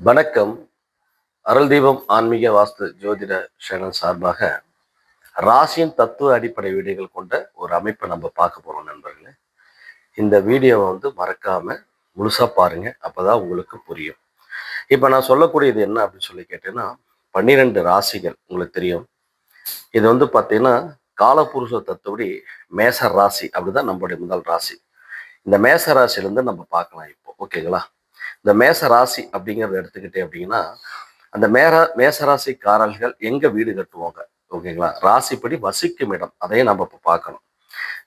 வணக்கம். அருள் தீபம் ஆன்மீக வாஸ்து ஜோதிட சேனல் சார்பாக ராசியின் தத்துவ அடிப்படை வீடியோகள் கொண்ட ஒரு அமைப்பை நம்ம பார்க்க போகிறோம் நண்பர்களே. இந்த வீடியோவை வந்து மறக்காம முழுசா பாருங்க அப்போதான் உங்களுக்கு புரியும். இப்போ நான் சொல்லக்கூடியது என்ன அப்படின்னு சொல்லி கேட்டேன்னா பன்னிரெண்டு ராசிகள் உங்களுக்கு தெரியும். இது வந்து பார்த்தீங்கன்னா காலபுருஷ தத்துவடி மேச ராசி அப்படிதான் நம்மளுடைய முதல் ராசி. இந்த மேச ராசியிலேருந்து நம்ம பார்க்கலாம் இப்போ ஓகேங்களா? இந்த மேச ராசி அப்படிங்கிறத எடுத்துக்கிட்டே அப்படின்னா அந்த மேர மேசராசிக்காரர்கள் எங்க வீடு கட்டுவாங்க? ஓகேங்களா? ராசிப்படி வசிக்கும் இடம். அதையும் நம்ம இப்போ பார்க்கணும்.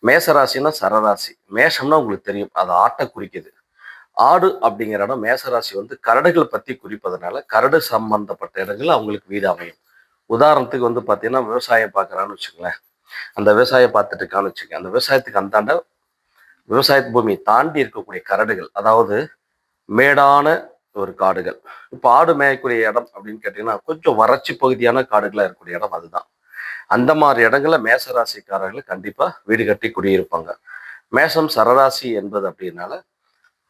மேசராசின்னா சரராசி. மேஷம்னா உங்களுக்கு தெரியும். அது ஆட்டை குறிக்குது. ஆடு அப்படிங்கிற இடம் மேசராசி வந்து கரடுகள் பத்தி குறிப்பதனால கரடு சம்பந்தப்பட்ட இடங்கள் அவங்களுக்கு வீடு அமையும். உதாரணத்துக்கு வந்து பார்த்தீங்கன்னா விவசாயம் பார்க்குறான்னு வச்சுங்களேன் அந்த விவசாயம் பார்த்துட்டு இருக்கான்னு வச்சுக்கோங்க. அந்த விவசாயத்துக்கு அந்தாண்ட விவசாய பூமி தாண்டி இருக்கக்கூடிய கரடுகள் அதாவது மேடான ஒரு காடுகள். இப்போ ஆடு மேயக்கூடிய இடம் அப்படின்னு கேட்டிங்கன்னா கொஞ்சம் வறட்சி பகுதியான காடுகளாக இருக்கக்கூடிய இடம் அதுதான். அந்த மாதிரி இடங்கள்ல மேசராசிக்காரர்கள் கண்டிப்பாக வீடு கட்டி குடியிருப்பாங்க. மேசம் சரராசி என்பது அப்படின்னால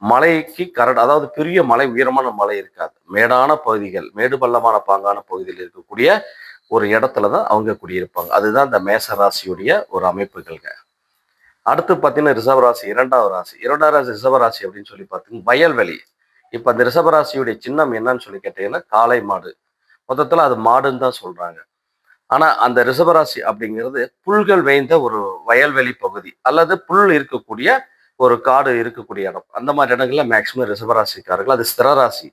மலைக்கு கரடு அதாவது பெரிய மலை உயரமான மலை இருக்காது. மேடான பகுதிகள் மேடு பள்ளமான பாங்கான பகுதியில் இருக்கக்கூடிய ஒரு இடத்துல தான் அவங்க குடியிருப்பாங்க. அதுதான் இந்த மேசராசியுடைய ஒரு அமைப்புகள்ங்க. அடுத்து பார்த்தீங்கன்னா ரிஷபராசி இரண்டாவது ராசி. இரண்டாவது ராசி ரிஷபராசி அப்படின்னு சொல்லி பார்த்தீங்கன்னா வயல்வெளி. இப்போ அந்த ரிசவராசியுடைய சின்னம் என்னன்னு சொல்லி கேட்டீங்கன்னா காளை மாடு. மொத்தத்தில் அது மாடுன்னு தான் சொல்றாங்க. ஆனால் அந்த ரிஷபராசி அப்படிங்கிறது புல்கள் வேய்ந்த ஒரு வயல்வெளி பகுதி அல்லது புல் இருக்கக்கூடிய ஒரு காடு இருக்கக்கூடிய இடம். அந்த மாதிரி இடங்கள்ல மேக்சிமம் ரிஷபராசிக்காரர்கள் அது ஸ்திரராசி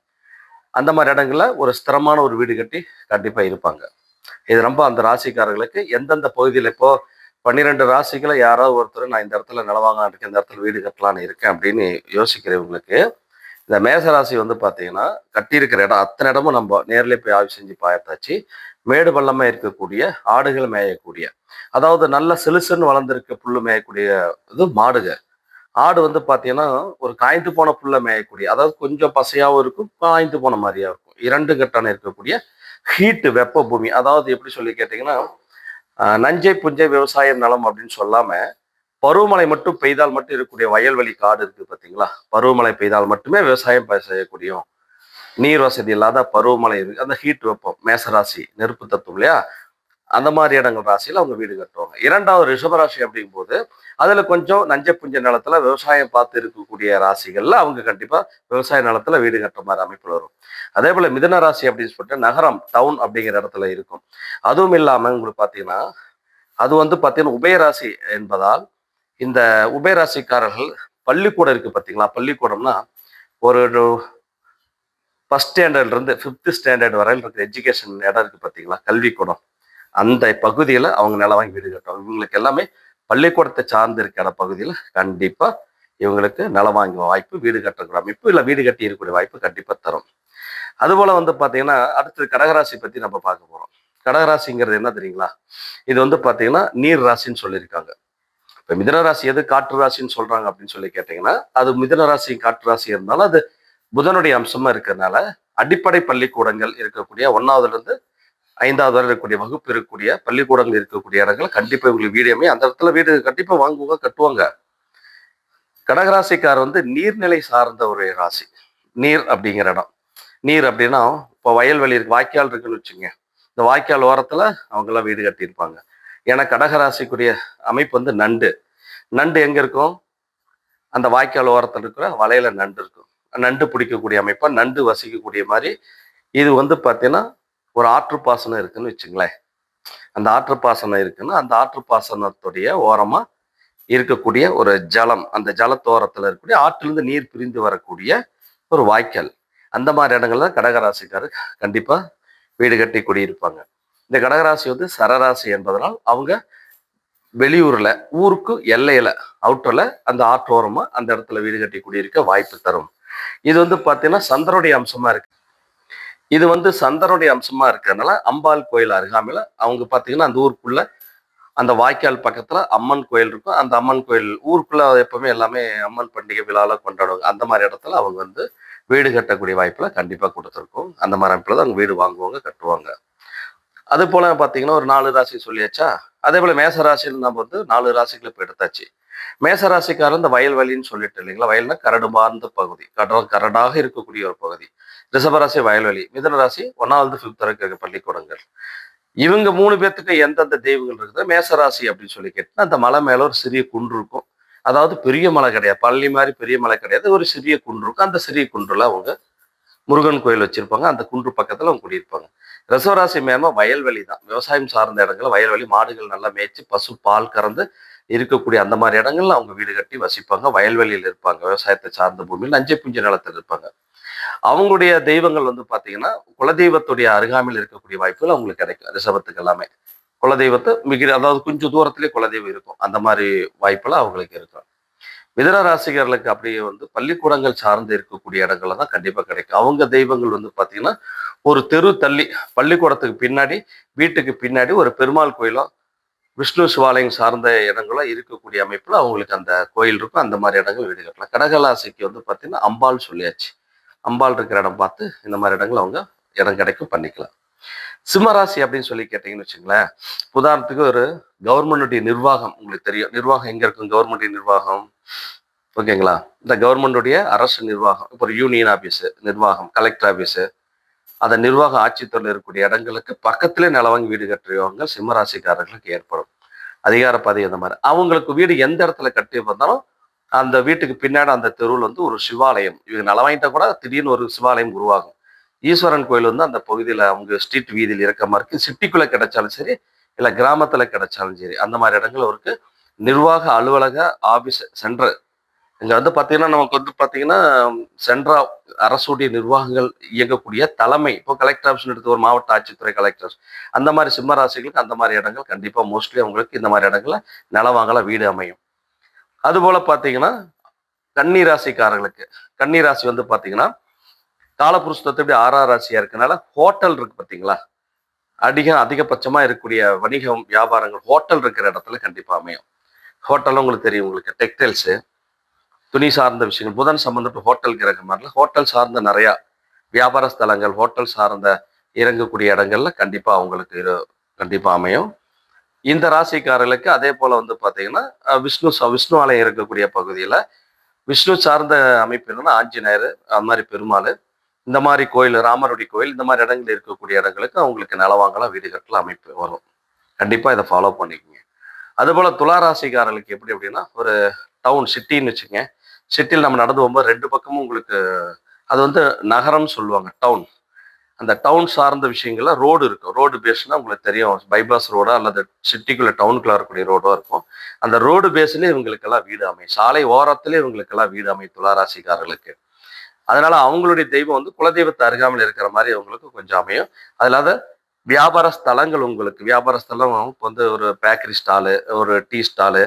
அந்த மாதிரி இடங்கள்ல ஒரு ஸ்திரமான ஒரு வீடு கட்டி கண்டிப்பாக இருப்பாங்க. இது ரொம்ப அந்த ராசிக்காரர்களுக்கு எந்தெந்த பகுதியில் இப்போ பன்னிரெண்டு ராசிகளை யாராவது ஒருத்தர் நான் இந்த இடத்துல நிலவாங்க இருக்கேன் இந்த இடத்துல வீடு கட்டலான்னு இருக்கேன் அப்படின்னு யோசிக்கிறவங்களுக்கு இந்த மேசராசி வந்து பார்த்தீங்கன்னா கட்டியிருக்கிற இடம் அத்தனை இடமும் நம்ம நேர்ல போய் ஆய்வு செஞ்சு பார்த்தாச்சு. மேடு பள்ளமாக இருக்கக்கூடிய ஆடுகள் மேயக்கூடிய அதாவது நல்ல சிலுசுன்னு வளர்ந்துருக்க புல்லு மேயக்கூடிய இது மாடுக ஆடு வந்து பார்த்தீங்கன்னா ஒரு காய்ந்து போன புல்லை மேயக்கூடிய அதாவது கொஞ்சம் பசையாகவும் இருக்கும் காய்ந்து போன மாதிரியாக இருக்கும். இரண்டு கட்டான இருக்கக்கூடிய ஹீட்டு வெப்ப பூமி அதாவது எப்படி சொல்லி கேட்டிங்கன்னா நஞ்சை புஞ்சை விவசாயம் நலம் அப்படின்னு சொல்லாம பருவமழை மட்டும் பெய்தால் மட்டும் இருக்கக்கூடிய வயல்வெளி காடு இருக்கு பார்த்தீங்களா பருவமழை பெய்தால் மட்டுமே விவசாயம் செய்யக்கூடியும். நீர் வசதி இல்லாத பருவமழை இருக்கு. அந்த ஹீட் வெப்பம் மேசராசி நெருப்பு தத்துவம் இல்லையா? அந்த மாதிரி இடங்கள் ராசியில் அவங்க வீடு கட்டுவாங்க. இரண்டாவது ரிஷபராசி அப்படிங்கும்போது அதில் கொஞ்சம் நஞ்ச புஞ்ச நிலத்துல விவசாயம் பார்த்து இருக்கக்கூடிய ராசிகளில் அவங்க கண்டிப்பாக விவசாய நிலத்தில் வீடு கட்டுற மாதிரி அமைப்பில் வரும். அதே போல் மிதன ராசி அப்படின்னு சொல்லிட்டு நகரம் டவுன் அப்படிங்கிற இடத்துல இருக்கும். அதுவும் இல்லாமல் உங்களுக்கு பார்த்தீங்கன்னா அது வந்து பார்த்தீங்கன்னா உபயராசி என்பதால் இந்த உபயராசிக்காரர்கள் பள்ளிக்கூடம் இருக்கு பார்த்தீங்களா பள்ளிக்கூடம்னா ஒரு ஃபஸ்ட் ஸ்டாண்டர்ட்லேருந்து ஃபிஃப்த் ஸ்டாண்டர்ட் வரையில் இருக்கிற எஜுகேஷன் இடம் இருக்கு பார்த்தீங்களா கல்விக்கூடம். அந்த பகுதியில் அவங்க நிலம் வாங்கி வீடு கட்டுவாங்க. இவங்களுக்கு எல்லாமே பள்ளிக்கூடத்தை சார்ந்து இருக்கிற பகுதியில் கண்டிப்பா இவங்களுக்கு நிலம் வாங்கி வாய்ப்பு வீடு கட்டக்கூடிய அமைப்பு இல்லை வீடு கட்டி இருக்கக்கூடிய வாய்ப்பு கண்டிப்பாக தரும். அதுபோல வந்து பார்த்தீங்கன்னா அடுத்தது கடகராசி பத்தி நம்ம பார்க்க போறோம். கடகராசிங்கிறது என்ன தெரியுங்களா? இது வந்து பார்த்தீங்கன்னா நீர் ராசின்னு சொல்லியிருக்காங்க. இப்போ மிதன ராசி எது? காற்று ராசின்னு சொல்றாங்க அப்படின்னு சொல்லி கேட்டிங்கன்னா அது மிதன ராசி காற்று ராசி இருந்தாலும் அது புதனுடைய அம்சமா இருக்கிறதுனால அடிப்படை பள்ளிக்கூடங்கள் இருக்கக்கூடிய ஒன்றாவதுலேருந்து ஐந்தாவது வரை இருக்கக்கூடிய வகுப்பு இருக்கக்கூடிய பள்ளிக்கூடங்கள் இருக்கக்கூடிய இடங்கள் கண்டிப்பாக இவங்களுக்கு வீடு அமையும். அந்த இடத்துல வீடு கண்டிப்பாக வாங்குவாங்க கட்டுவாங்க. கடகராசிக்கார் வந்து நீர்நிலை சார்ந்த ஒரு ராசி. நீர் அப்படிங்கிற இடம். நீர் அப்படின்னா இப்போ வயல்வெளி இருக்கு வாய்க்கால் இருக்குன்னு வச்சுங்க இந்த வாய்க்கால் ஓரத்தில் அவங்கெல்லாம் வீடு கட்டியிருப்பாங்க. ஏன்னா கடகராசிக்குரிய அமைப்பு வந்து நண்டு. நண்டு எங்கே இருக்கும்? அந்த வாய்க்கால் ஓரத்தில் இருக்கிற வலையில நண்டு இருக்கும். நண்டு பிடிக்கக்கூடிய அமைப்பாக நண்டு வசிக்கக்கூடிய மாதிரி. இது வந்து பார்த்தீங்கன்னா ஒரு ஆற்று பாசனம் இருக்குன்னு வச்சுங்களேன். அந்த ஆற்று பாசனம் இருக்குன்னா அந்த ஆற்று பாசனத்துடைய ஓரமா இருக்கக்கூடிய ஒரு ஜலம் அந்த ஜலத்தோரத்தில் இருக்கக்கூடிய ஆற்றிலிருந்து நீர் பிரிந்து வரக்கூடிய ஒரு வாய்க்கால். அந்த மாதிரி இடங்கள்ல கடகராசிக்காரர் கண்டிப்பா வீடு கட்டி குடியிருப்பாங்க. இந்த கடகராசி வந்து சரராசி என்பதனால் அவங்க வெளியூர்ல ஊருக்கு எல்லையில அவுட்டர்ல அந்த ஆற்றோரமா அந்த இடத்துல வீடு கட்டி குடியிருக்க வாய்ப்பு தரும். இது வந்து பார்த்தீங்கன்னா சந்திரனுடைய அம்சமா இருக்கு. இது வந்து சந்தனுடைய அம்சமா இருக்கிறதுனால அம்பாள் கோயில் அருகாமையில அவங்க பார்த்தீங்கன்னா அந்த ஊருக்குள்ள அந்த வாய்க்கால் பக்கத்துல அம்மன் கோயில் இருக்கும். அந்த அம்மன் கோயில் ஊருக்குள்ள எப்பவுமே எல்லாமே அம்மன் பண்டிகை விழாலாம் கொண்டாடுவாங்க. அந்த மாதிரி இடத்துல அவங்க வந்து வீடு கட்டக்கூடிய வாய்ப்புல கண்டிப்பா கொடுத்துருக்கோம். அந்த மாதிரி அமைப்புல தான் அவங்க வீடு வாங்குவாங்க கட்டுவாங்க. அது போல பார்த்தீங்கன்னா ஒரு நாலு ராசி சொல்லியாச்சா? அதே போல மேச ராசியில் நம்ம வந்து நாலு ராசிகளை இப்போ எடுத்தாச்சு. மேசராசிக்காரர் இந்த வயல்வெளின்னு சொல்லிட்டு இல்லைங்களா? வயல்னா கரடுமார்ந்த பகுதி. கடல் கரடாக இருக்கக்கூடிய ஒரு பகுதி. ரிஷபராசி வயல்வெளி. மிதனராசி ஒன்னாவது ஃபிஃப்த் வரைக்கும் பள்ளிக்கூடங்கள். இவங்க மூணு பேர்த்துக்கு எந்தெந்த தெய்வங்கள் இருக்குது? மேசராசி அப்படின்னு சொல்லி கேட்டீங்கன்னா அந்த மலை மேல ஒரு சிறிய குன்று இருக்கும். அதாவது பெரிய மலை கிடையாது. பள்ளி மாதிரி பெரிய மலை கிடையாது. ஒரு சிறிய குன்று இருக்கும். அந்த சிறிய குன்றுல அவங்க முருகன் கோயில் வச்சிருப்பாங்க. அந்த குன்று பக்கத்துல அவங்க குடியிருப்பாங்க. ரிசவராசி மேம வயல்வெளி தான். விவசாயம் சார்ந்த இடங்கள்ல வயல்வெளி மாடுகள் நல்லா மேய்ச்சி பசு பால் கறந்து இருக்கக்கூடிய அந்த மாதிரி இடங்கள்ல அவங்க வீடு கட்டி வசிப்பாங்க. வயல்வெளியில் இருப்பாங்க. விவசாயத்தை சார்ந்த பூமியில் நஞ்சை புஞ்ச நிலத்தில் இருப்பாங்க. அவங்களுடைய தெய்வங்கள் வந்து பாத்தீங்கன்னா குலதெய்வத்துடைய அருகாமையில் இருக்கக்கூடிய வாய்ப்புகள் அவங்களுக்கு கிடைக்கும். ரிஷபத்துக்கு எல்லாமே. குலதெய்வத்தை மிக அதாவது கொஞ்சம் தூரத்திலே குலதெய்வம் இருக்கும். அந்த மாதிரி வாய்ப்பெல்லாம் அவங்களுக்கு இருக்கும். மிதன ராசிகர்களுக்கு அப்படியே வந்து பள்ளிக்கூடங்கள் சார்ந்து இருக்கக்கூடிய இடங்கள்ல தான் கண்டிப்பா கிடைக்கும். அவங்க தெய்வங்கள் வந்து பாத்தீங்கன்னா ஒரு தெரு தள்ளி பள்ளிக்கூடத்துக்கு பின்னாடி வீட்டுக்கு பின்னாடி ஒரு பெருமாள் கோயிலோ விஷ்ணு சிவாலயம் சார்ந்த இடங்களும் இருக்கக்கூடிய அமைப்பில் அவங்களுக்கு அந்த கோயில் இருக்கும். அந்த மாதிரி இடங்கள் வீடு கட்டலாம். கடகராசிக்கு வந்து பார்த்தீங்கன்னா அம்பாள் சொல்லியாச்சு. அம்பாள் இருக்கிற இடம் பார்த்து இந்த மாதிரி இடங்கள் அவங்க இடம் கிடைக்கும் பண்ணிக்கலாம். சிம்மராசி அப்படின்னு சொல்லி கேட்டீங்கன்னு வச்சுங்களேன் உதாரணத்துக்கு ஒரு கவர்மெண்டுடைய நிர்வாகம் உங்களுக்கு தெரியும். நிர்வாகம் எங்கே இருக்கும்? கவர்மெண்ட் நிர்வாகம். ஓகேங்களா? இந்த கவர்மெண்டுடைய அரசு நிர்வாகம் இப்போ ஒரு யூனியன் ஆஃபீஸு நிர்வாகம் கலெக்டர் ஆஃபீஸு அந்த நிர்வாக ஆட்சித்துறையில் இருக்கக்கூடிய இடங்களுக்கு பக்கத்திலே நிலவாங்கி வீடு கட்டுறவங்க சிம்மராசிக்காரர்களுக்கு ஏற்படும். அதிகார பதவி அந்த மாதிரி. அவங்களுக்கு வீடு எந்த இடத்துல கட்டி வந்தாலும் அந்த வீட்டுக்கு பின்னாடி அந்த தெருவில் வந்து ஒரு சிவாலயம். இவங்க நிலவாங்கிட்ட கூட திடீர்னு ஒரு சிவாலயம் உருவாகும். ஈஸ்வரன் கோயில் வந்து அந்த பகுதியில் அவங்க ஸ்ட்ரீட் வீதியில் இருக்க மாதிரி சிட்டிக்குள்ளே கிடைச்சாலும் சரி இல்லை கிராமத்தில் கிடைச்சாலும் சரி அந்த மாதிரி இடங்கள் அவருக்கு நிர்வாக அலுவலக ஆபீஸ் சென்டர் இங்கே வந்து பார்த்தீங்கன்னா நமக்கு வந்து பார்த்தீங்கன்னா சென்ட்ரா அரசுடைய நிர்வாகங்கள் இயங்கக்கூடிய தலைமை இப்போ கலெக்டர் ஆஃபீஸ் எடுத்து ஒரு மாவட்ட ஆட்சித்துறை கலெக்டர் அந்த மாதிரி சிம்ம ராசிகளுக்கு அந்த மாதிரி இடங்கள் கண்டிப்பாக மோஸ்ட்லி அவங்களுக்கு இந்த மாதிரி இடங்கள்ல நிலவாங்கல வீடு அமையும். அதுபோல் பார்த்தீங்கன்னா கன்னி ராசிக்காரர்களுக்கு கன்னி ராசி வந்து பாத்தீங்கன்னா காலபுருஷத்தோட ஆறாம் ராசியாக இருக்கனால ஹோட்டல் இருக்கு பார்த்தீங்களா அதிகம் அதிகபட்சமாக இருக்கக்கூடிய வணிகம் வியாபாரங்கள் ஹோட்டல் இருக்கிற இடத்துல கண்டிப்பாக அமையும். ஹோட்டலும் உங்களுக்கு தெரியும் உங்களுக்கு டெக்டைல்ஸு துணி சார்ந்த விஷயங்கள் புதன் சம்மந்தப்பட்ட ஹோட்டல் கிரக மாதிரில ஹோட்டல் சார்ந்த நிறையா வியாபார ஸ்தலங்கள் ஹோட்டல் சார்ந்த இறங்கக்கூடிய இடங்கள்ல கண்டிப்பாக அவங்களுக்கு கண்டிப்பாக அமையும். இந்த ராசிக்காரர்களுக்கு அதே போல் வந்து பார்த்தீங்கன்னா விஷ்ணு விஷ்ணு ஆலயம் இருக்கக்கூடிய பகுதியில் விஷ்ணு சார்ந்த அமைப்பு என்னன்னா ஆஞ்சநேயர் அந்த மாதிரி பெருமாள் இந்த மாதிரி கோயில் ராமருடைய கோயில் இந்த மாதிரி இடங்கள் இருக்கக்கூடிய இடங்களுக்கு அவங்களுக்கு நிலவாங்கலாம் வீடு கட்டலாம் அமைப்பு வரும். கண்டிப்பாக இதை ஃபாலோ பண்ணிக்கோங்க. அதுபோல் துலா ராசிக்காரர்களுக்கு எப்படி அப்படின்னா ஒரு டவுன் சிட்டின்னு வச்சுங்க சிட்டியில் நம்ம நடந்து போகும்போது ரெண்டு பக்கமும் உங்களுக்கு அது வந்து நகரம்னு சொல்லுவாங்க டவுன் அந்த டவுன் சார்ந்த விஷயங்கள்ல ரோடு இருக்கும். ரோடு பேஸ்னா உங்களுக்கு தெரியும். பைபாஸ் ரோடா அல்லது சிட்டிக்குள்ள டவுனுக்குள்ள இருக்கக்கூடிய ரோடோ இருக்கும். அந்த ரோடு பேஸ்லேயே இவங்களுக்கெல்லாம் வீடு அமையும். சாலை ஓரத்திலே இவங்களுக்கெல்லாம் வீடு அமையும் துளாராசிக்காரர்களுக்கு. அதனால அவங்களுடைய தெய்வம் வந்து குலதெய்வத்தை அருகாமல் இருக்கிற மாதிரி அவங்களுக்கு கொஞ்சம் அமையும். அது இல்லாத வியாபார ஸ்தலங்கள் உங்களுக்கு வியாபார ஸ்தலம் இப்போ வந்து ஒரு பேக்கரி ஸ்டாலு ஒரு டீ ஸ்டாலு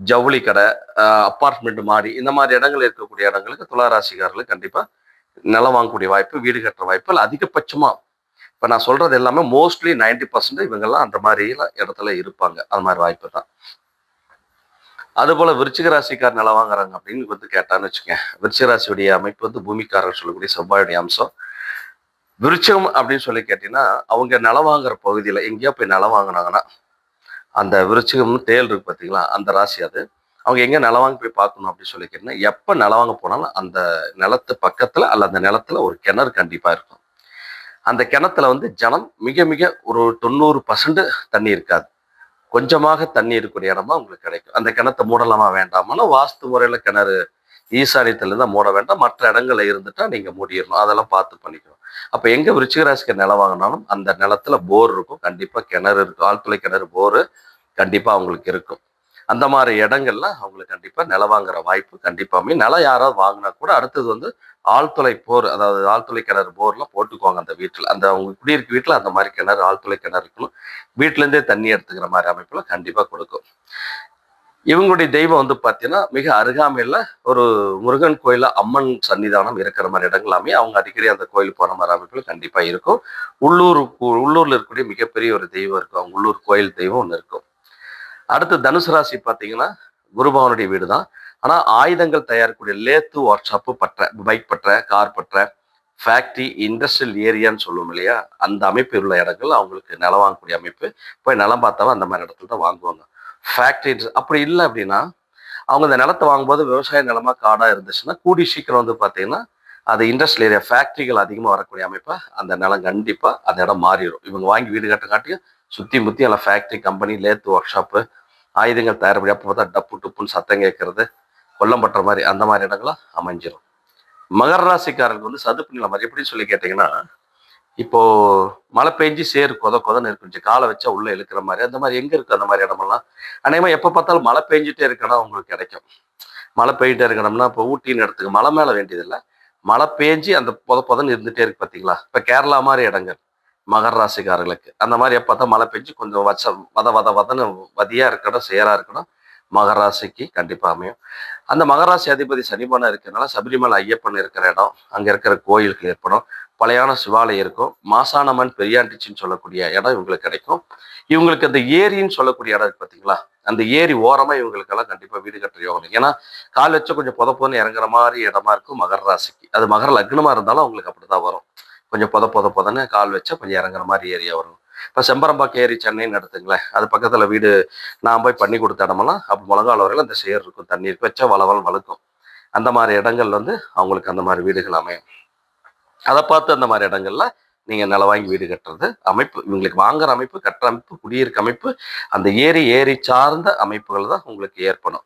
ஜவுளி கடை அப்பார்ட்மெண்ட் மாடி இந்த மாதிரி இடங்கள் இருக்கக்கூடிய இடங்களுக்கு துளாராசிக்காரர்களுக்கு கண்டிப்பா நிலம் வாங்கக்கூடிய வாய்ப்பு வீடு கட்டுற வாய்ப்பு அதிகபட்சமா இப்போ நான் சொல்றது எல்லாமே மோஸ்ட்லி நைன்டி பர்சன்ட் இவங்கெல்லாம் அந்த மாதிரி இடத்துல இருப்பாங்க. அந்த மாதிரி வாய்ப்பு தான். அதுபோல விருச்சிக ராசிக்கார் நிலம் வாங்குறாங்க அப்படின்னு வந்து கேட்டான்னு வச்சுக்கேன் விருச்சிக ராசியுடைய அமைப்பு வந்து பூமிக்காரர் சொல்லக்கூடிய செவ்வாயுடைய அம்சம். விருச்சம் அப்படின்னு சொல்லி கேட்டீங்கன்னா அவங்க நிலம் வாங்குற பகுதியில் எங்கேயோ போய் நிலம் வாங்கினாங்கன்னா அந்த விருச்சிகம்னு தேல் இருக்கு பார்த்தீங்களா அந்த ராசி அது. அவங்க எங்க நிலவாங்க போய் பார்க்கணும் அப்படின்னு சொல்லி கேட்டீங்கன்னா எப்போ நிலவாங்க போனாலும் அந்த நிலத்து பக்கத்துல அல்ல அந்த நிலத்துல ஒரு கிணறு கண்டிப்பா இருக்கும். அந்த கிணத்துல வந்து ஜனம் மிக மிக ஒரு தொண்ணூறு பர்சன்ட் தண்ணி இருக்காது. கொஞ்சமாக தண்ணி இருக்கக்கூடிய இடமா உங்களுக்கு கிடைக்கும். அந்த கிணத்தை மூடலாமா வேண்டாமானா வாஸ்து முறையில் கிணறு ஈசானியத்தில் தான் மூட வேண்டாம். மற்ற இடங்களில் இருந்துட்டால் நீங்கள் மூடிடணும். அதெல்லாம் பார்த்து பண்ணிக்கணும். அப்போ எங்கே விருச்சிகராசிக்கு நிலம் வாங்கினாலும் அந்த நிலத்துல போர் இருக்கும். கண்டிப்பாக கிணறு இருக்கும். ஆழ்துளை கிணறு போர் கண்டிப்பாக அவங்களுக்கு இருக்கும். அந்த மாதிரி இடங்கள்ல அவங்களுக்கு கண்டிப்பாக நிலம் வாங்குற வாய்ப்பு கண்டிப்பா நிலம் யாராவது வாங்கினா கூட அடுத்தது வந்து ஆழ்துளை போர் அதாவது ஆழ்துளை கிணறு போர்லாம் போட்டுக்குவாங்க அந்த வீட்டில். அந்த அவங்க குடியிருக்க வீட்டில் அந்த மாதிரி கிணறு ஆழ்துளை கிணறு இருக்கணும் வீட்டிலேருந்தே தண்ணி எடுத்துக்கிற மாதிரி அமைப்பில் கண்டிப்பாக கொடுக்கும். இவங்களுடைய தெய்வம் வந்து பார்த்தீங்கன்னா மிக அருகாமையில் ஒரு முருகன் கோயில அம்மன் சன்னிதானம் இருக்கிற மாதிரி இடங்களாமே அவங்க அடிக்கடி அந்த கோயில் போன மாதிரி அமைப்பில் கண்டிப்பாக இருக்கும். உள்ளூர் உள்ளூரில் இருக்கக்கூடிய மிகப்பெரிய ஒரு தெய்வம் இருக்கும். அவங்க உள்ளூர் கோயில் தெய்வம் ஒன்று இருக்கும். அடுத்து தனுசு ராசி பார்த்தீங்கன்னா குருபவனுடைய வீடு தான் ஆனால் ஆயுதங்கள் தயாரிக்கக்கூடிய லேத்து ஒர்க் ஷாப்பு பற்ற பைக் பற்ற கார் பற்ற ஃபேக்ட்ரி இண்டஸ்ட்ரியல் ஏரியான்னு சொல்லுவோம் இல்லையா? அந்த அமைப்பு உள்ள இடங்கள் அவங்களுக்கு நிலம் வாங்கக்கூடிய அமைப்பு. போய் நிலம் பார்த்தாலும் அந்த மாதிரி இடத்துல தான் வாங்குவாங்க. ஃபேக்ட்ரி அப்படி இல்லை அப்படின்னா அவங்க இந்த நிலத்தை வாங்கும்போது விவசாய நிலமா காடாக இருந்துச்சுன்னா கூடி சீக்கிரம் வந்து பார்த்தீங்கன்னா அது இண்டஸ்ட்ரியல் ஏரியா ஃபேக்ட்ரிகள் அதிகமாக வரக்கூடிய அமைப்பாக அந்த நிலம் கண்டிப்பாக அந்த இடம் மாறிடும். இவங்க வாங்கி வீடு கட்ட காட்டியும் சுற்றி முற்றி எல்லாம் factory company lathe workshop ஆயுதங்கள் தயார் பண்ணி அப்போ பார்த்தா டப்பு டுப்புன்னு சத்தம் கேட்கறது கொல்லம் பட்டுற மாதிரி அந்த மாதிரி இடங்கள்லாம் அமைஞ்சிடும் மகர ராசிக்காரருக்கு வந்து சதுப்பு நிலம் மாதிரி எப்படின்னு சொல்லி கேட்டிங்கன்னா இப்போ மழை பெஞ்சு சேரு கொத கொதன்னு இருக்குச்சு காலை வச்சா உள்ள இழுக்கிற மாதிரி. அந்த மாதிரி எங்க இருக்கு அந்த மாதிரி இடமெல்லாம்? அநேகமா எப்ப பார்த்தாலும் மழை பெஞ்சிட்டே இருக்கணும் உங்களுக்கு கிடைக்கும். மழை பெய்யிட்டே இருக்கணும்னா இப்போ ஊட்டின்னு இடத்துக்கு மழை மேல வேண்டியதில்லை. மழை பெஞ்சு அந்த பொத பொதன்னு இருந்துட்டே இருக்கு பாத்தீங்களா? இப்ப கேரளா மாதிரி இடங்கள் மகர ராசிக்காரர்களுக்கு. அந்த மாதிரி எப்ப பார்த்தா மழை பெஞ்சு கொஞ்சம் வச்ச வத வத வதன்னு வதியா இருக்கணும் சேரா இருக்கணும். மகர ராசிக்கு கண்டிப்பா அமையும். அந்த மகராசி அதிபதி சனிபானம் இருக்கிறனால சபரிமலை ஐயப்பன் இருக்கிற இடம் அங்க இருக்கிற கோயிலுக்கு ஏற்படும். பழையான சிவாலயம் இருக்கும் மாசானமன் பெரியாண்டிச்சின்னு சொல்லக்கூடிய இடம் இவங்களுக்கு கிடைக்கும். இவங்களுக்கு அந்த ஏரின்னு சொல்லக்கூடிய இடம் பார்த்தீங்களா அந்த ஏரி ஓரமா இவங்களுக்கெல்லாம் கண்டிப்பாக வீடு கட்டுற யோகம் ஏன்னா கால் வச்சு கொஞ்சம் புத புதன்னு இறங்குற மாதிரி இடமா இருக்கும் மகர ராசிக்கு. அது மகர லக்னமாக இருந்தாலும் அவங்களுக்கு அப்படிதான் வரும். கொஞ்சம் புத புத புதன்னு கால் வச்சா கொஞ்சம் இறங்குற மாதிரி ஏரியா வரும். இப்போ செம்பரம்பாக்கம் ஏரி சென்னைன்னு எடுத்துங்களேன். அது பக்கத்துல வீடு நான் போய் பண்ணி கொடுத்த இடமெல்லாம் அப்போ முழங்கால் வரையில் அந்த சேர் இருக்கும் தண்ணி இருக்கு வச்சா வளவல் வளர்க்கும் அந்த மாதிரி இடங்கள் வந்து அவங்களுக்கு அந்த மாதிரி வீடுகள் அமையும். அதை பார்த்து அந்த மாதிரி இடங்கள்ல நீங்க நில வாங்கி வீடு கட்டுறது அமைப்பு இவங்களுக்கு வாங்குற அமைப்பு கட்டுற அமைப்பு குடியிருக்க அமைப்பு அந்த ஏரி ஏரி சார்ந்த அமைப்புகள் தான் உங்களுக்கு ஏற்படும்.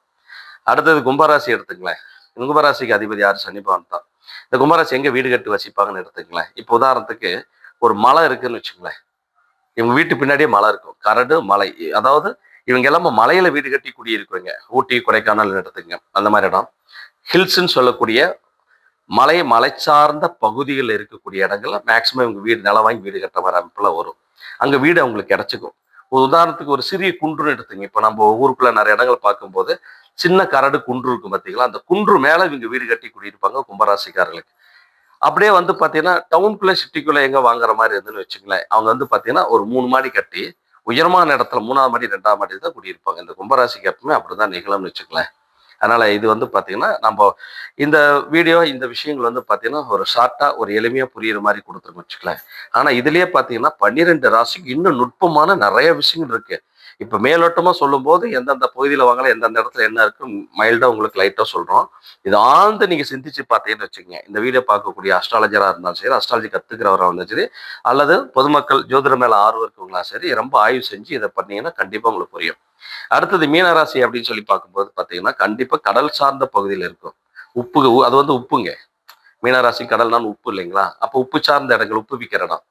அடுத்தது கும்பராசி எடுத்துங்களேன். கும்பராசிக்கு அதிபதி யார்? சனிபான் தான். இந்த கும்பராசி எங்க வீடு கட்டி வசிப்பாங்கன்னு எடுத்துங்களேன். இப்போ உதாரணத்துக்கு ஒரு மலை இருக்குன்னு வச்சுங்களேன். இவங்க வீட்டு பின்னாடியே மலை இருக்கும். கரடு மலை. அதாவது இவங்க எல்லாமே மலையில வீடு கட்டி குடியிருக்குவங்க. ஊட்டி கொடைக்கானல் எடுத்துங்க அந்த மாதிரி இடம். ஹில்ஸ்ன்னு சொல்லக்கூடிய மலை மலை சார்ந்த பகுதிகளில் இருக்கக்கூடிய இடங்கள்ல மேக்சிமம் இவங்க வீடு நிலம் வாங்கி வீடு கட்ட வர அமைப்பில் வரும். அங்கே வீடு அவங்களுக்கு கிடச்சிக்கும். ஒரு உதாரணத்துக்கு ஒரு சிறிய குன்றுன்னு எடுத்துங்க. இப்போ நம்ம ஊருக்குள்ள நிறைய இடங்கள் பார்க்கும்போது சின்ன கரடு குன்று இருக்கும் பார்த்தீங்களா அந்த குன்று மேலே இவங்க வீடு கட்டி குடியிருப்பாங்க கும்பராசிக்காரர்களுக்கு. அப்படியே வந்து பார்த்தீங்கன்னா டவுனுக்குள்ளே சிட்டிக்குள்ளே எங்கே வாங்குற மாதிரி இருந்துன்னு வச்சுங்களேன் அவங்க வந்து பார்த்தீங்கன்னா ஒரு மூணு மாடி கட்டி உயரமான இடத்துல மூணாவது மாடி ரெண்டாவது மாடி தான் குடியிருப்பாங்க. இந்த கும்பராசிக்கு எப்பவுமே அப்படிதான் நிகழும்னு வச்சுக்கலாம் அதனால் இது வந்து பார்த்திங்கன்னா நம்ம இந்த வீடியோ இந்த விஷயங்கள் வந்து பார்த்திங்கன்னா ஒரு ஷார்ட்டாக ஒரு எளிமையாக புரியுற மாதிரி கொடுத்துருங்க வச்சுக்கலாம் ஆனால் இதுலேயே பார்த்தீங்கன்னா பன்னிரெண்டு ராசிக்கு இன்னும் நுட்பமான நிறைய விஷயங்கள் இருக்குது இப்ப மேலோட்டமா சொல்லும்போது எந்தெந்த பகுதியில வாங்கலாம் எந்தெந்த இடத்துல என்ன இருக்குன்னு மைல்டாக உங்களுக்கு லைட்டா சொல்றோம். இது ஆழ்ந்து நீங்க சிந்திச்சு பார்த்தீங்கன்னு வச்சுக்கோங்க. இந்த வீடியோ பார்க்கக்கூடிய அஸ்ட்ராலஜராக இருந்தாலும் சரி அஸ்ட்ராலஜி கற்றுக்கிறவராக இருந்தாலும் சரி அல்லது பொதுமக்கள் ஜோதிடம் மேல ஆர்வம் இருக்கவங்களா சரி ரொம்ப ஆய்வு செஞ்சு இதை பண்ணீங்கன்னா கண்டிப்பா உங்களுக்கு புரியும். அடுத்தது மீனராசி அப்படின்னு சொல்லி பார்க்கும்போது பார்த்தீங்கன்னா கண்டிப்பா கடல் சார்ந்த பகுதியில் இருக்கும். உப்பு அது வந்து உப்புங்க. மீனராசி கடல்னா உப்பு இல்லைங்களா? அப்போ உப்பு சார்ந்த இடங்கள் உப்பு விற்கிற இடம்.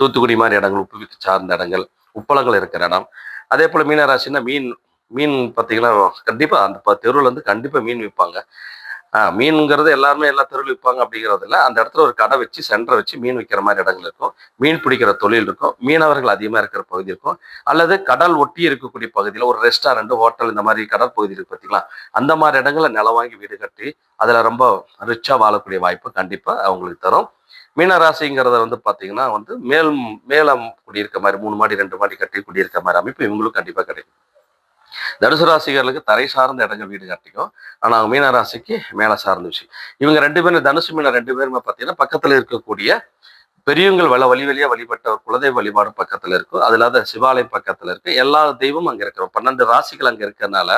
தூத்துக்குடி மாதிரி இடங்கள் உப்பு விற்க சார்ந்த இடங்கள் உப்பளங்கள் இருக்கிற இடம். அதே போல் மீனராசின்னா மீன் மீன் பார்த்தீங்கன்னா கண்டிப்பாக அந்த ப- வந்து கண்டிப்பாக மீன் விற்பாங்க ஆஹ் மீனுங்கிறது எல்லாருமே எல்லா தெருவில் விற்பாங்க அப்படிங்கிறதுல அந்த இடத்துல ஒரு கடை வச்சு சென்டரை வச்சு மீன் விற்கிற மாதிரி இடங்கள் இருக்கும். மீன் பிடிக்கிற தொழில் இருக்கும். மீனவர்கள் அதிகமாக இருக்கிற பகுதி இருக்கும். அல்லது கடல் ஒட்டி இருக்கக்கூடிய பகுதியில் ஒரு ரெஸ்டாரண்ட் ஹோட்டல் இந்த மாதிரி கடற்பகுதி இருக்கு பார்த்தீங்களா அந்த மாதிரி இடங்களில் நிலம் வாங்கி வீடு கட்டி அதில் ரொம்ப ரிச்சாக வாழக்கூடிய வாய்ப்பு கண்டிப்பாக அவங்களுக்கு தரும். மீனராசிங்கிறத வந்து பாத்தீங்கன்னா வந்து மேல் மேலம் குடியிருக்க மாதிரி மூணு மாடி ரெண்டு மாடி கட்டி குடியிருக்க மாதிரி அமைப்பு இவங்களும் கண்டிப்பா கிடைக்கும். தனுசு ராசிகர்களுக்கு தரை சார்ந்த இடங்கள் வீடு கட்டிக்கும். ஆனா அவங்க மீன ராசிக்கு மேல சார்ந்த விஷயம். இவங்க ரெண்டு பேரும் தனுசு மீன ரெண்டு பேருமே பார்த்தீங்கன்னா பக்கத்துல இருக்கக்கூடிய பெரியவங்கள் வள வழி வழியா வழிபட்ட ஒரு குலதெய்வ வழிபாடு பக்கத்துல இருக்கும். அது இல்லாத சிவாலயம் பக்கத்துல இருக்கு. எல்லா தெய்வமும் அங்க இருக்கிறோம் பன்னெண்டு ராசிகள் அங்க இருக்கிறதுனால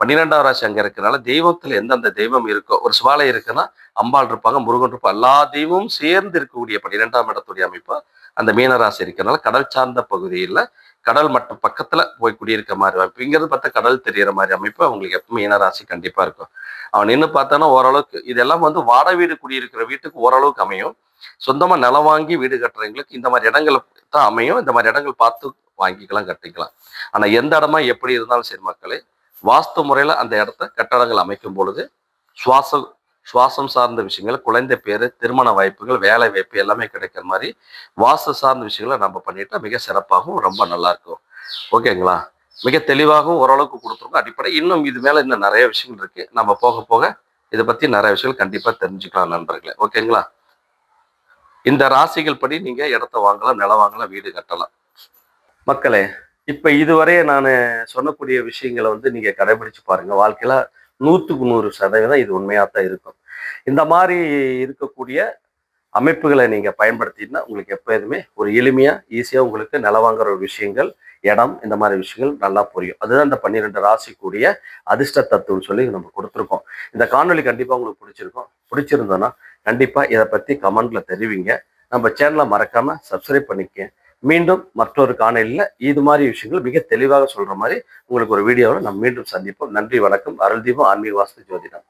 பன்னிரெண்டாம் ராசி அங்கே இருக்கிறனால தெய்வத்தில் எந்தெந்த தெய்வம் இருக்கோ ஒரு சிவாலயம் இருக்குன்னா அம்பாள் இருப்பாங்க முருகன் இருப்பாங்க. எல்லா தெய்வமும் சேர்ந்து இருக்கக்கூடிய பன்னிரெண்டாம் இடத்துடைய அமைப்பு அந்த மீனராசி இருக்கிறனால கடல் சார்ந்த பகுதியில் கடல் மட்டம் பக்கத்துல போய் குடியிருக்க மாதிரி அமைப்பு. இங்கிறது பார்த்தா கடல் தெரியற மாதிரி அமைப்பு. அவங்களுக்கு எப்பவும் மீனராசி கண்டிப்பா இருக்கும். அவன் நின்று பார்த்தானா ஓரளவுக்கு இதெல்லாம் வந்து வாடகை வீடு குடியிருக்கிற வீட்டுக்கு ஓரளவுக்கு அமையும். சொந்தமா நிலம் வாங்கி வீடு கட்டுறவங்களுக்கு இந்த மாதிரி இடங்கள் தான் அமையும். இந்த மாதிரி இடங்கள் பார்த்து வாங்கிக்கலாம் கட்டிக்கலாம். ஆனா எந்த இடமா எப்படி இருந்தாலும் சரி மக்களே வாஸ்து முறையில் அந்த இடத்த கட்டடங்கள் அமைக்கும் பொழுது சுவாசம் சுவாசம் சார்ந்த விஷயங்கள் குழந்தை பேர் திருமண வாய்ப்புகள் வேலை வாய்ப்பு எல்லாமே கிடைக்கிற மாதிரி வாஸ்து சார்ந்த விஷயங்களை நம்ம பண்ணிட்டா மிக சிறப்பாகவும் ரொம்ப நல்லா இருக்கும் ஓகேங்களா? மிக தெளிவாகவும் ஓரளவுக்கு கொடுத்துருக்கோம். அடிப்படை இன்னும் இது மேலே இன்னும் நிறைய விஷயங்கள் இருக்குது நம்ம போக போக இதை பற்றி நிறைய விஷயங்கள் கண்டிப்பாக தெரிஞ்சுக்கலாம் நண்பர்களே. ஓகேங்களா? இந்த ராசிகள் படி நீங்கள் இடத்த வாங்கலாம் நிலம் வாங்கலாம் வீடு கட்டலாம். மக்களே இப்ப இதுவரையே நான் சொன்னக்கூடிய விஷயங்களை வந்து நீங்க கடைபிடிச்சு பாருங்க. வாழ்க்கையில நூற்றுக்கு நூறு சதவீதம் இது உண்மையாக தான் இருக்கும். இந்த மாதிரி இருக்கக்கூடிய அமைப்புகளை நீங்க பயன்படுத்தினா உங்களுக்கு எப்போதுமே ஒரு எளிமையா ஈஸியாக உங்களுக்கு நில வாங்குற ஒரு விஷயங்கள் இடம் இந்த மாதிரி விஷயங்கள் நல்லா புரியும். அதுதான் இந்த பன்னிரெண்டு ராசிக்குரிய அதிர்ஷ்ட தத்துவம் சொல்லி நம்ம கொடுத்துருக்கோம். இந்த காணொலி கண்டிப்பாக உங்களுக்கு பிடிச்சிருக்கோம். பிடிச்சிருந்தோன்னா கண்டிப்பாக இதை பற்றி கமெண்ட்ல தெரிவிங்க. நம்ம சேனலை மறக்காம சப்ஸ்கிரைப் பண்ணிக்க மீண்டும் மற்றொரு காணொலியில் இது மாதிரி விஷயங்கள் மிக தெளிவாக சொல்ற மாதிரி உங்களுக்கு ஒரு வீடியோவில் நம்ம மீண்டும் சந்திப்போம். நன்றி வணக்கம். அருள் தீபம் ஆன்மீக வாஸ்து ஜோதிடம்.